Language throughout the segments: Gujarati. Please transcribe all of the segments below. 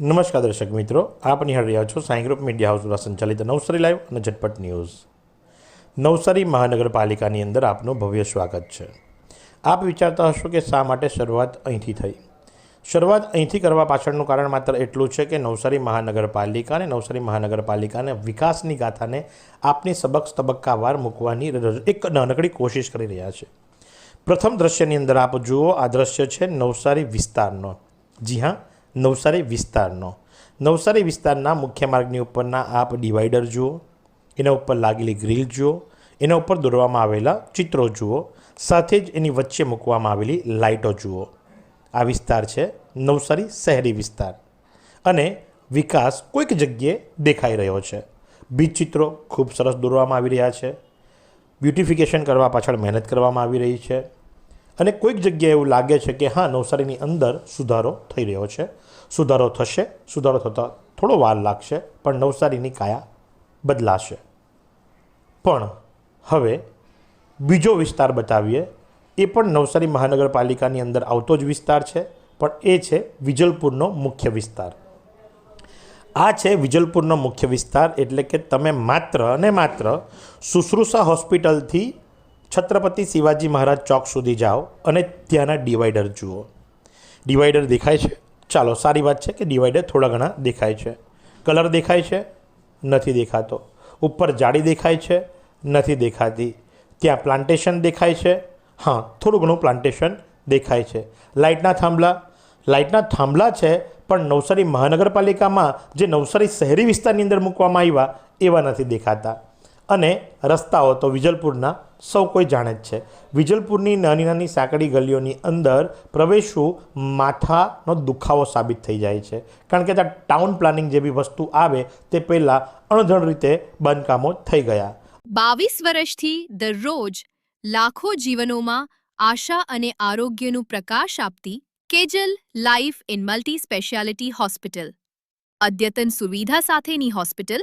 નમસ્કાર દર્શક મિત્રો, આપ નિહાળી રહ્યા છો સાંઈ ગ્રુપ મીડિયા હાઉસ સંચાલિત નવસારી લાઈવ અને ઝટપટ ન્યૂઝ. નવસારી મહાનગરપાલિકાની અંદર આપનું ભવ્ય સ્વાગત છે. આપ વિચારતા હશો કે શા માટે શરૂઆત અહીંથી થઈ? શરૂઆત અહીંથી કરવા પાછળનું કારણ માત્ર એટલું છે કે નવસારી મહાનગરપાલિકા અને નવસારી મહાનગરપાલિકાને વિકાસની ગાથાને આપની સબક તબક્કાવાર મૂકવાની એક નાનકડી કોશિશ કરી રહ્યા છે. પ્રથમ દ્રશ્યની અંદર આપ જુઓ, આ દ્રશ્ય છે નવસારી વિસ્તારનો. જી હા નવસારી વિસ્તારનો. નવસારી વિસ્તારના મુખ્ય માર્ગની ઉપરના આપ ડિવાઈડર જુઓ, એના ઉપર લાગેલી ગ્રીલ જુઓ, એના ઉપર દોરવામાં આવેલા ચિત્રો જુઓ, સાથે જ એની વચ્ચે મૂકવામાં આવેલી લાઇટો જુઓ. આ વિસ્તાર છે નવસારી શહેરી વિસ્તાર અને વિકાસ કોઈક જગ્યાએ દેખાઈ રહ્યો છે. બીજ ચિત્રો ખૂબ સરસ દોરવામાં આવી રહ્યા છે. બ્યુટિફિકેશન કરવા પાછળ મહેનત કરવામાં આવી રહી છે અને કોઈક જગ્યાએ એવું લાગે છે કે હા, નવસારીની અંદર સુધારો થઈ રહ્યો છે. સુધારો થશે. સુધારો થતાં થોડો વાર લાગશે, પણ નવસારીની કાયા બદલાશે. પણ હવે બીજો વિસ્તાર બતાવીએ. એ પણ નવસારી મહાનગરપાલિકાની અંદર આવતો જ વિસ્તાર છે, પણ એ છે વિજલપુરનો મુખ્ય વિસ્તાર. આ છે વિજલપુરનો મુખ્ય વિસ્તાર એટલે કે તમે માત્ર અને માત્ર શુશ્રુષા હોસ્પિટલથી છત્રપતિ શિવાજી મહારાજ ચોક સુધી જાઓ અને ત્યાંના ડિવાઈડર જુઓ. ડિવાઈડર દેખાય છે? ચાલો, સારી વાત છે કે ડિવાઈડર થોડા ઘણા દેખાય છે. કલર દેખાય છે? નથી દેખાતો. ઉપર જાળી દેખાય છે? નથી દેખાતી. ત્યાં પ્લાન્ટેશન દેખાય છે? હા, થોડું ઘણું પ્લાન્ટેશન દેખાય છે. લાઇટના થાંભલા? લાઇટના થાંભલા છે, પણ નવસારી મહાનગરપાલિકામાં જે નવસારી શહેરી વિસ્તારની અંદર મૂકવામાં આવ્યા, એવા નથી દેખાતા. અને રસ્તાઓ તો વિજલપુરના સૌ કોઈ જાણે જ છે. વિજલપુરની નાની નાની સાંકડી ગલીઓની અંદર પ્રવેશવું માથાનો દુખાવો સાબિત થઈ જાય છે. કારણ કે ત્યાં ટાઉન પ્લાનિંગ જેવી વસ્તુ આવે તે પહેલાં અણધણ રીતે બાંધકામો થઈ ગયા. બાવીસ વર્ષથી દરરોજ લાખો જીવનોમાં આશા અને આરોગ્યનું પ્રકાશ આપતી Kejal life in multi speciality hospital. અદ્યતન સુવિધા સાથેની હોસ્પિટલ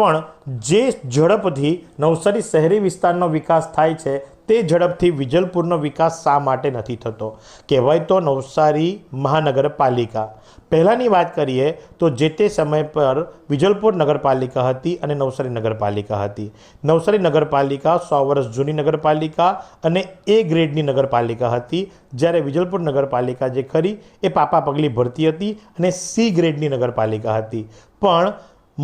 પણ જે ઝડપથી નવસારી શહેરી વિસ્તારનો વિકાસ થાય છે, તે ઝડપથી વિજલપુરનો વિકાસ શા માટે નથી થતો? કહેવાય તો નવસારી મહાનગરપાલિકા. પહેલાંની વાત કરીએ તો જે તે સમય પર વિજલપુર નગરપાલિકા હતી અને નવસારી નગરપાલિકા હતી. નવસારી નગરપાલિકા સો વર્ષ જૂની નગરપાલિકા અને એ ગ્રેડની નગરપાલિકા હતી. જ્યારે વિજલપુર નગરપાલિકા જે ખરી, એ પાપા પગલી ભરતી હતી અને સી ગ્રેડની નગરપાલિકા હતી. પણ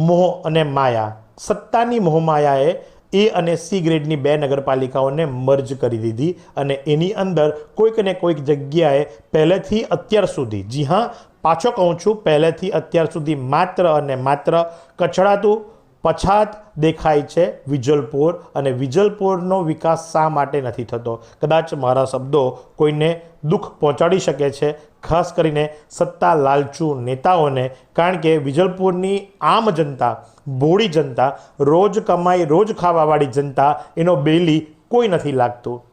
મોહ અને માયા. સત્તાની મોહમાયાએ એ અને સી ગ્રેડની બે નગરપાલિકાઓને મર્જ કરી દીધી અને એની અંદર કોઈક ને કોઈક જગ્યાએ પહેલેથી અત્યાર સુધી, જી હા, પાછો કહું છું, પહેલેથી અત્યાર સુધી માત્ર અને માત્ર કચડાતું પછાત દેખાય છે વિજલપુર અને વિજલપુરનો વિકાસ શા માટે નથી થતો? કદાચ મારા શબ્દો કોઈને દુઃખ પહોંચાડી શકે છે, ખાસ કરીને સત્તા લાલચુ નેતાઓને, કારણ કે વિજલપુરની આમ જનતા, ભોળી જનતા, રોજ કમાઈ, રોજ ખાવાવાળી જનતા એનો બેલી કોઈ નથી લાગતું.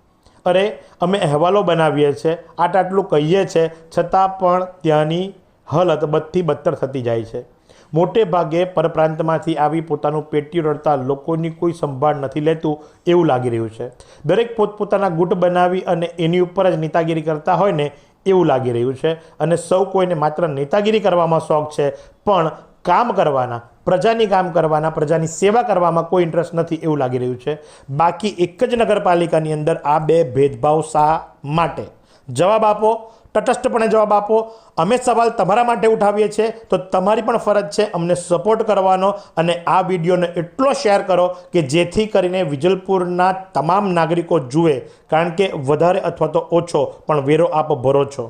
અરે, અમે અહેવાલો બનાવીએ છીએ આટ આટલું કહીએ છીએ છતાં પણ ત્યાંની હાલત બદથી બદતર થતી જાય છે. મોટે ભાગે પરપ્રાંતમાંથી આવી પોતાનું પેટીયું રડતા લોકોની કોઈ સંભાળ નથી લેતું એવું લાગી રહ્યું છે. દરેક પોતપોતાના ગુટ બનાવી અને એની ઉપર જ નેતાગીરી કરતા હોય ને એવું લાગી રહ્યું છે. અને સૌ કોઈને માત્ર નેતાગીરી કરવામાં શોખ છે, પણ કામ કરવાના, પ્રજાની કામ કરવાના, પ્રજાની સેવા કરવામાં કોઈ ઇન્ટરેસ્ટ નથી એવું લાગી રહ્યું છે. બાકી એક જ નગરપાલિકાની અંદર આ બે ભેદભાવ શા માટે? જવાબ આપો. તટસ્થપણે જવાબ આપો. અમે સવાલ તમારા માટે ઉઠાવીએ છીએ. તો તમારી પણ ફરજ છે અમને સપોર્ટ કરવાનો અને આ વિડીયોને એટલો શેર કરો કે જેથી કરીને વિજલપુરના તમામ નાગરિકો જુએ. કારણ કે વધારે અથવા તો ઓછો પણ વેરો આપ ભરો છો.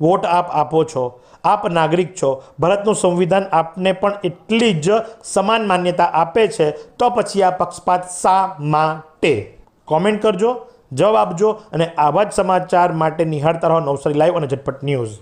વોટ આપ આપો છો. આપ નાગરિક છો. ભારતનું સંવિધાન આપને પણ એટલી જ સમાન માન્યતા આપે છે. તો પછી આ પક્ષપાત શા માટે? કોમેન્ટ કરજો. જવાબ આપજો અને આવા જ સમાચાર માટે નિહાળતા રહો નવસારી લાઈવ અને ઝટપટ ન્યૂઝ.